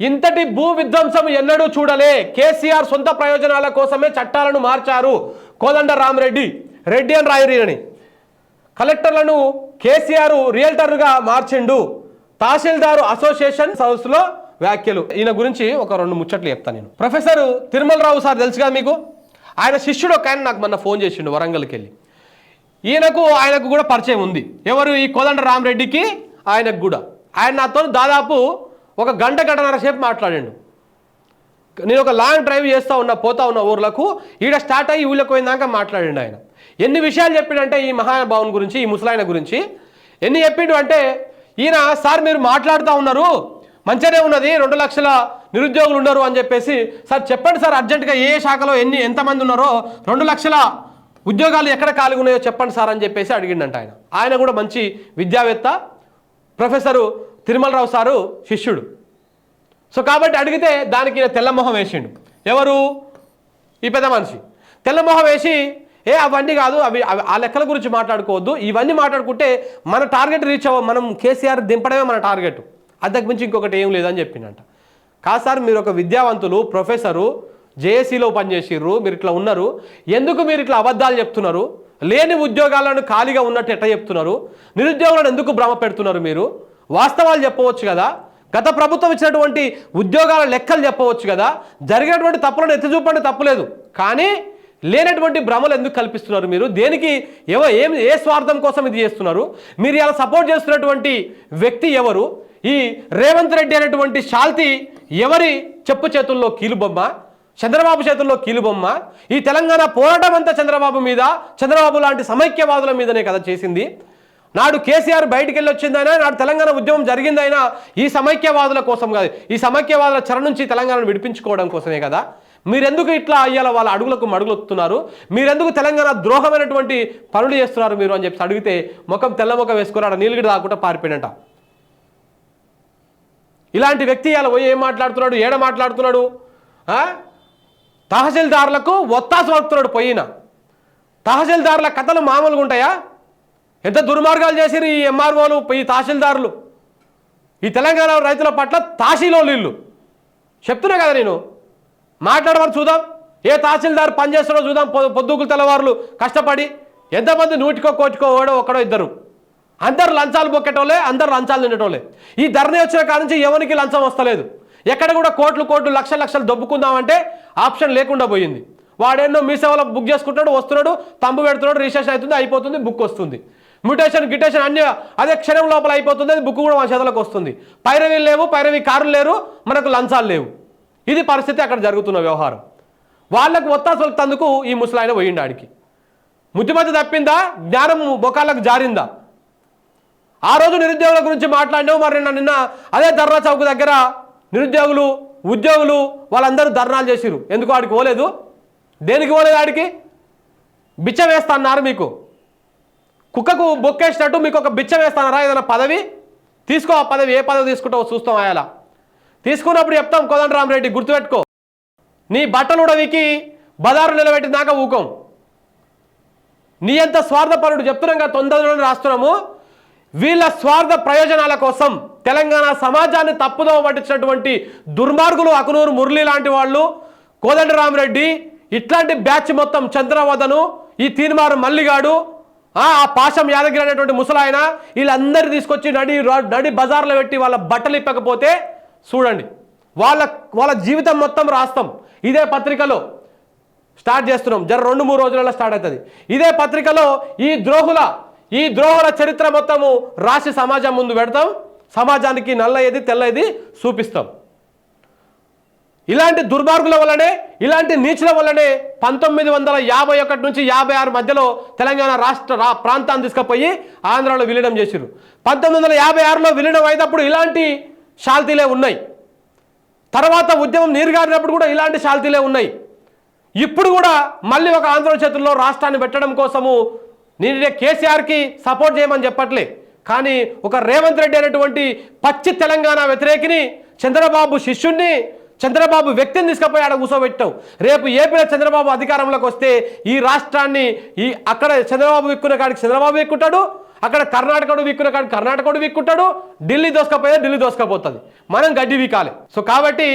ఇంతటి భూ విధ్వంసం ఎన్నడూ చూడలే. కేసీఆర్ సొంత ప్రయోజనాల కోసమే చట్టాలను మార్చారు కోదండ రామరెడ్డి రెడ్డి అని. రాయరీని కలెక్టర్లను కేసీఆర్ రియల్టర్గా మార్చిండు. తహసీల్దారు అసోసియేషన్ హౌస్లో వ్యాఖ్యలు. ఈయన గురించి ఒక రెండు ముచ్చట్లు చెప్తాను నేను. ప్రొఫెసర్ తిరుమలరావు సార్ తెలుసు కదా మీకు? ఆయన శిష్యుడు ఒక ఆయన నాకు మొన్న ఫోన్ చేసిండు వరంగల్కి వెళ్ళి ఈయనకు ఆయనకు కూడా పరిచయం ఉంది. ఎవరు ఈ కోదండ రామరెడ్డికి? ఆయనకు కూడా. ఆయన నాతో దాదాపు ఒక గంట గంటన్నర సేపు మాట్లాడాడు. నేను ఒక లాంగ్ డ్రైవ్ చేస్తూ ఉన్నా పోతా ఉన్న ఊర్లకు ఈడ స్టార్ట్ అయ్యి ఊళ్ళకి పోయిందాక మాట్లాడిండు ఆయన. ఎన్ని విషయాలు చెప్పిండంటే ఈ మహాభావుని గురించి ఈ ముసలాయన గురించి. ఎన్ని చెప్పిండు అంటే ఈయన సార్ మీరు మాట్లాడుతూ ఉన్నారు. మంచిగానే ఉన్నది. రెండు లక్షల నిరుద్యోగులు ఉన్నారు అని చెప్పేసి సార్ చెప్పండి సార్ అర్జెంటుగా ఏ శాఖలో ఎన్ని ఎంతమంది ఉన్నారో. రెండు లక్షల ఉద్యోగాలు ఎక్కడ ఖాళీగా ఉన్నాయో చెప్పండి సార్ అని చెప్పేసి అడిగిండంట ఆయన. ఆయన కూడా మంచి విద్యావేత్త ప్రొఫెసరు తిరుమలరావు సారు శిష్యుడు. సో కాబట్టి అడిగితే దానికి తెల్లమొహం వేసిండు. ఎవరు? ఈ పెద్ద మనిషి. తెల్లమొహం వేసి ఏ అవన్నీ కాదు అవి ఆ లెక్కల గురించి మాట్లాడుకోవద్దు. ఇవన్నీ మాట్లాడుకుంటే మన టార్గెట్ రీచ్ అవ్వ మనం కేసీఆర్ దింపడమే మన టార్గెట్. అంతకు మించి ఇంకొకటి ఏం లేదని చెప్పిండంట. కాదు సార్ మీరు ఒక విద్యావంతులు ప్రొఫెసరు జేఏసీలో పనిచేసిర్రు మీరు ఇట్లా ఉన్నారు. ఎందుకు మీరు ఇట్లా అబద్ధాలు చెప్తున్నారు? లేని ఉద్యోగాలను ఖాళీగా ఉన్నట్టు ఎట్లా చెప్తున్నారు? నిరుద్యోగులను ఎందుకు భ్రమ పెడుతున్నారు మీరు? వాస్తవాలు చెప్పవచ్చు కదా? గత ప్రభుత్వం ఇచ్చినటువంటి ఉద్యోగాల లెక్కలు చెప్పవచ్చు కదా? జరిగినటువంటి తప్పులను ఎత్తి చూపండి తప్పులేదు. కానీ లేనటువంటి భ్రమలు ఎందుకు కల్పిస్తున్నారు మీరు? దేనికి ఏవో ఏం ఏ స్వార్థం కోసం ఇది చేస్తున్నారు? మీరు ఇలా సపోర్ట్ చేస్తున్నటువంటి వ్యక్తి ఎవరు? ఈ రేవంత్ రెడ్డి అనేటువంటి శాల్తి ఎవరి చెప్పు చేతుల్లో కీలుబొమ్మ? చంద్రబాబు చేతుల్లో కీలుబొమ్మ? ఈ తెలంగాణ పోరాటం అంతా చంద్రబాబు మీద చంద్రబాబు లాంటి సమైక్యవాదుల మీదనే కదా చేసింది. నాడు కేసీఆర్ బయటికి వెళ్ళి వచ్చిందైనా నాడు తెలంగాణ ఉద్యమం జరిగిందైనా ఈ సమైక్యవాదుల కోసం కాదు. ఈ సమైక్యవాదుల చెర నుంచి తెలంగాణను విడిపించుకోవడం కోసమే కదా. మీరెందుకు ఇట్లా అయ్యాల వాళ్ళ అడుగులకు మడుగులొత్తున్నారు? మీరెందుకు తెలంగాణ ద్రోహమైనటువంటి పనులు చేస్తున్నారు మీరు అని చెప్పి అడిగితే ముఖం తెల్ల ముఖం వేసుకున్నాడు నీళ్ళగిడి దాకుండా పారిపోయినట. ఇలాంటి వ్యక్తి ఇలా పోయి ఏం మాట్లాడుతున్నాడు? ఏడ మాట్లాడుతున్నాడు? తహసీల్దారులకు ఒత్తాసు వస్తున్నాడు పోయిన. తహసీల్దారుల కథలు మామూలుగా ఉంటాయా ఎంత దుర్మార్గాలు చేసిరు ఈ ఎంఆర్ఓలు ఈ తహసీల్దారులు? ఈ తెలంగాణ రైతుల పట్ల తాసీలో నీళ్ళు చెప్తున్నా కదా నేను. మాట్లాడమని చూద్దాం. ఏ తహసీల్దార్ పనిచేస్తాడో చూద్దాం. పొ- పొద్దుగులు తెల్లవారులు కష్టపడి ఎంతమంది నూటికో కోటికో ఓడో ఒక్కడో ఇద్దరు. అందరు లంచాలు బొక్కేటోళ్ళే అందరు లంచాలు తినేటోళ్ళే. ఈ ధరణి వచ్చిన కాడ నుంచి ఎవరికి లంచం వస్తలేదు? ఎక్కడ కూడా కోట్లు కోట్లు లక్షల లక్షలు దొబ్బుకుందామంటే ఆప్షన్ లేకుండా పోయింది. వాడేన్నో మీ సేవలో బుక్ చేసుకుంటాడు వస్తున్నాడు తంబు పెడుతున్నాడు రిజిస్ట్రేషన్ అవుతుంది అయిపోతుంది బుక్ వస్తుంది. మ్యూటేషన్ గిటేషన్ అన్ని అదే క్షణం లోపల అయిపోతుంది అది బుక్ కూడా మన చేతులకు వస్తుంది. పైరవీలు లేవు పైరవి కారులు లేరు మనకు లంచాలు లేవు. ఇది పరిస్థితి అక్కడ జరుగుతున్న వ్యవహారం. వాళ్ళకు ఒత్తాసు తందుకు ఈ ముసలాయన పోయిండు ఆడికి. ముద్దుమతి తప్పిందా? జ్ఞానం బొకాలకు జారిందా? ఆ రోజు నిరుద్యోగుల గురించి మాట్లాడినావు మరి నిన్న నిన్న అదే ధర్నా చౌక్ దగ్గర నిరుద్యోగులు ఉద్యోగులు వాళ్ళందరూ ధర్నాలు చేసిరు ఎందుకు ఆడికి పోలేదు? దేనికి పోలేదు ఆడికి? బిచ్చ వేస్తా అన్నారు మీకు. కుక్కకు బొక్కేసినట్టు మీకు ఒక బిచ్చం వేస్తానరా? ఏదైనా పదవి? తీసుకో ఆ పదవి. ఏ పదవి తీసుకుంటావో చూస్తాం అయాలా తీసుకున్నప్పుడు చెప్తాం కోదండరామరెడ్డి గుర్తుపెట్టుకో. నీ బట్టలు ఉడవికి బజారు నిలబెట్టినాక ఊకం. నీ ఎంత స్వార్థపరుడు చెప్తున్నాం కదా తొందరలో రాస్తున్నాము. వీళ్ళ స్వార్థ ప్రయోజనాల కోసం తెలంగాణ సమాజాన్ని తప్పుదోవ పట్టించినటువంటి దుర్మార్గులు అకునూరు మురళి లాంటి వాళ్ళు కోదండరామరెడ్డి ఇట్లాంటి బ్యాచ్ మొత్తం చంద్రవదను ఈ తీన్మారు మల్లిగాడు ఆ పాశం యాదగిరి అనేటువంటి ముసలాయన వీళ్ళందరినీ తీసుకొచ్చి నడి నడి బజార్లో పెట్టి వాళ్ళ బట్టలు ఇప్పకపోతే చూడండి వాళ్ళ వాళ్ళ జీవితం మొత్తం రాస్తాం. ఇదే పత్రికలో స్టార్ట్ చేస్తున్నాం. జర రెండు మూడు రోజులలో స్టార్ట్ అవుతుంది. ఇదే పత్రికలో ఈ ద్రోహుల ఈ ద్రోహుల చరిత్ర మొత్తము రాసి సమాజం ముందు పెడతాం. సమాజానికి నల్ల ఏది తెల్ల ఏది చూపిస్తాం. ఇలాంటి దుర్మార్గుల వల్లనే ఇలాంటి నీచుల వల్లనే పంతొమ్మిది వందల యాభై ఒకటి నుంచి యాభై ఆరు మధ్యలో తెలంగాణ రాష్ట్ర ప్రాంతాన్ని తీసుకుపోయి ఆంధ్రాలో విలీనం చేసిరు పంతొమ్మిది వందల యాభై ఆరులో విలీనం అయినప్పుడు ఇలాంటి శాల్తీలే ఉన్నాయి. తర్వాత ఉద్యమం నీరుగారినప్పుడు కూడా ఇలాంటి శాల్తీలే ఉన్నాయి. ఇప్పుడు కూడా మళ్ళీ ఒక ఆంధ్ర చేతుల్లో రాష్ట్రాన్ని పెట్టడం కోసము నేనే కేసీఆర్కి సపోర్ట్ చేయమని చెప్పట్లే. కానీ ఒక రేవంత్ రెడ్డి అనేటువంటి పచ్చి తెలంగాణ వ్యతిరేకిని చంద్రబాబు శిష్యుణ్ణి చంద్రబాబు వ్యక్తిని తీసుకుపోయి ఆడ కూర్చోబెట్టావు రేపు ఏపీలో చంద్రబాబు అధికారంలోకి వస్తే ఈ రాష్ట్రాన్ని ఈ అక్కడ చంద్రబాబు ఎక్కున్న కాడికి చంద్రబాబు ఎక్కుంటాడు అక్కడ కర్ణాటకడు విక్కున కాడు కర్ణాటకడు విక్కుంటాడు ఢిల్లీ దోసుకపోయే ఢిల్లీ దోసుకపోతుంది. మనం గడ్డి వీకాలి. సో కాబట్టి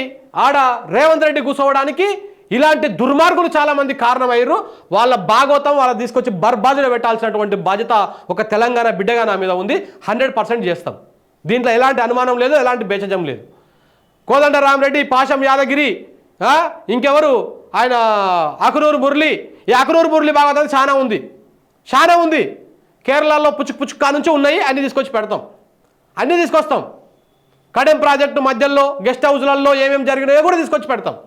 ఆడ రేవంత్ రెడ్డి కూర్చోవడానికి ఇలాంటి దుర్మార్గులు చాలామంది కారణమయ్యారు. వాళ్ళ భాగవతం వాళ్ళ తీసుకొచ్చి బర్బాజులో పెట్టాల్సినటువంటి బాధ్యత ఒక తెలంగాణ బిడ్డగా నా మీద ఉంది. హండ్రెడ్ పర్సెంట్ చేస్తాం. దీంట్లో ఎలాంటి అనుమానం లేదు ఎలాంటి బేచజం లేదు. కోదండ రామరెడ్డి పాషం యాదగిరి ఇంకెవరు? ఆయన అకునూరు మురళి. ఈ అకునూరు మురళి భాగవతం చాలా ఉంది. చాలా ఉంది. కేరళలో పుచ్చుకు పుచ్చుక్ నుంచి ఉన్నాయి. అన్నీ తీసుకొచ్చి పెడతాం. అన్నీ తీసుకొస్తాం. కడెం ప్రాజెక్టు మధ్యలో గెస్ట్ హౌస్లలో ఏమేమి జరిగినాయో కూడా తీసుకొచ్చి పెడతాం.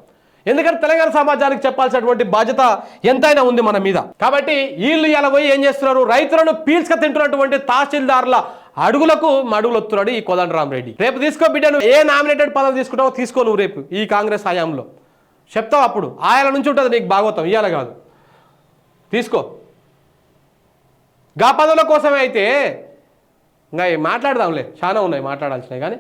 ఎందుకంటే తెలంగాణ సమాజానికి చెప్పాల్సినటువంటి బాధ్యత ఎంతైనా ఉంది మన మీద. కాబట్టి వీళ్ళు ఇలా పోయి ఏం చేస్తున్నారు? రైతులను పీల్చుక తింటున్నటువంటి తహసీల్దార్ల అడుగులకు మడుగులు వస్తున్నాడు ఈ కోదండరామరెడ్డి రేపు తీసుకో బిడ్డ నువ్వు ఏ నామినేటెడ్ పదవి తీసుకుంటావో తీసుకో నువ్వు రేపు ఈ కాంగ్రెస్ హయాంలో. చెప్తావు అప్పుడు ఆయన నుంచి ఉంటుంది నీకు భాగవతం ఇవాళ కాదు. తీసుకో. గా పదవుల కోసమే అయితే ఇంకా మాట్లాడదాంలే చాలా ఉన్నాయి మాట్లాడాల్సినవి కానీ.